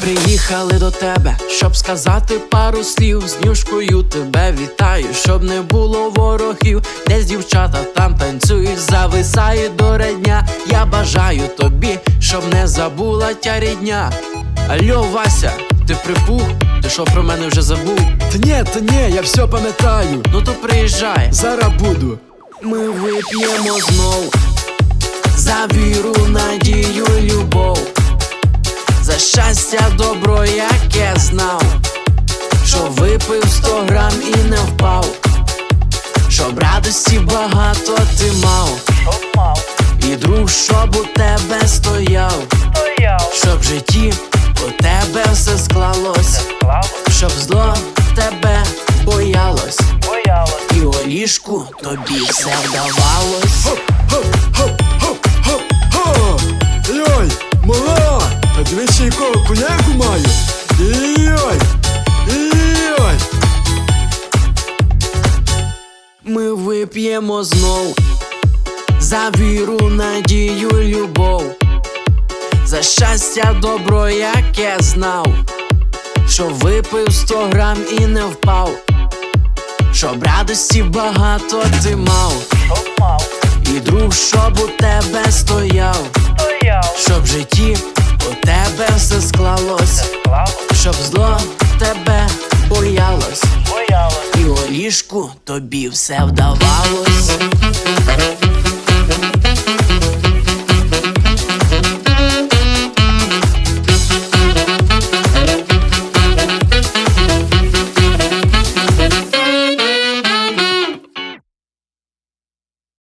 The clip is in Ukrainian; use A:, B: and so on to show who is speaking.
A: Приїхали до тебе, щоб сказати пару слів. З нюшкою тебе вітаю, щоб не було ворогів. Десь дівчата там танцюють, зависає до редня. Я бажаю тобі, щоб не забула тя рідня. Алло, Вася, ти припух? Ти що про мене вже забув?
B: Та ні, та ні, я все пам'ятаю.
A: Ну то приїжджай.
B: Зараз буду.
A: Ми вип'ємо знов за віру, надію, любов, щастя, добро, яке знав, що випив сто грам і не впав, щоб радості багато ти мав, і друг, щоб у тебе стояв, щоб в житті у тебе все склалось, щоб зло тебе боялось. І у ліжку тобі все вдавалось. Вип'ємо знов. За віру, надію, любов, за щастя, добро, яке знав, що випив сто грам і не впав, щоб радості багато ти мав, і друг, щоб у тебе стояв, щоб в житті у тебе все склалось, щоб зло тебе боялось. Ліжку тобі все вдавалось.